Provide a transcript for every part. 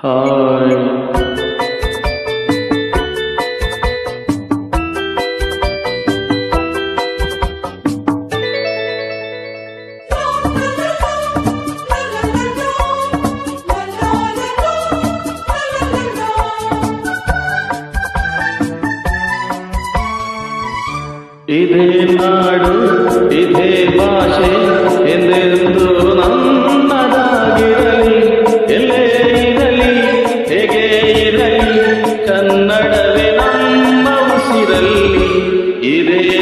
Hi ಇದೇ ನಾಡು ಇದೇ ಭಾಷೆ ಎಂದೆಂದು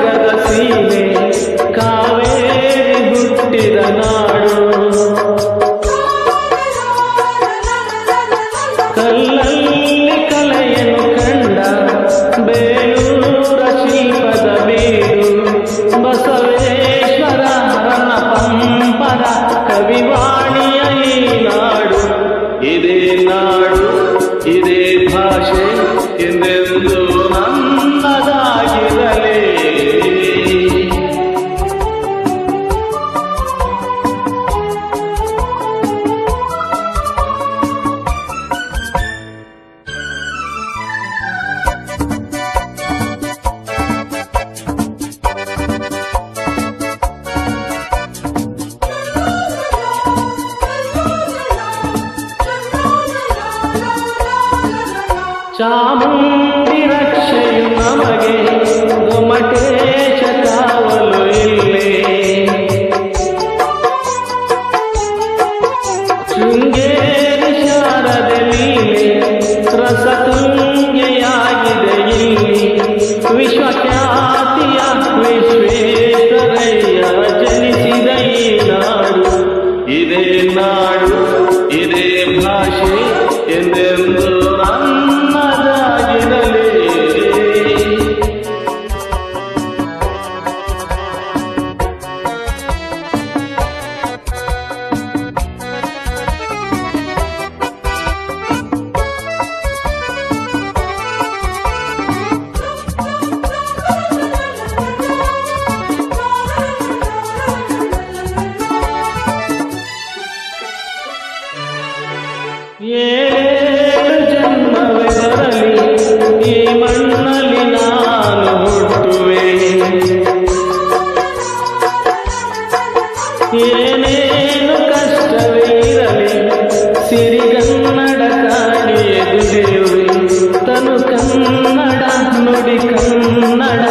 గద సీమే కావేరి గుట్టిద నాడు. కల్లల్లి కలయను కండ బేలూర శిల్పద బీడు. బసవేశ్వర రణ పంపర కవివాణి అయినాడు. ఇదే నాడు ಚಾಮುಂಡಿ ರಕ್ಷೆಯು ನಮಗೆ ಗೊಮಟೇಶ ಕಾವಲು ಇಲ್ಲೇ ಶೃಂಗೇರಿ ಶಾರದೆ ಲೀಲೆ ರಸತುಂಗೆಯಾಗಿದೆ ಏನೇನು ಕಷ್ಟವೇ ಇರಲಿ ಸಿರಿಗನ್ನಡ ಕಾಣಿಯೇ ದುಡಿಯುವೆ ತನು ಕನ್ನಡ ನುಡಿ ಕನ್ನಡ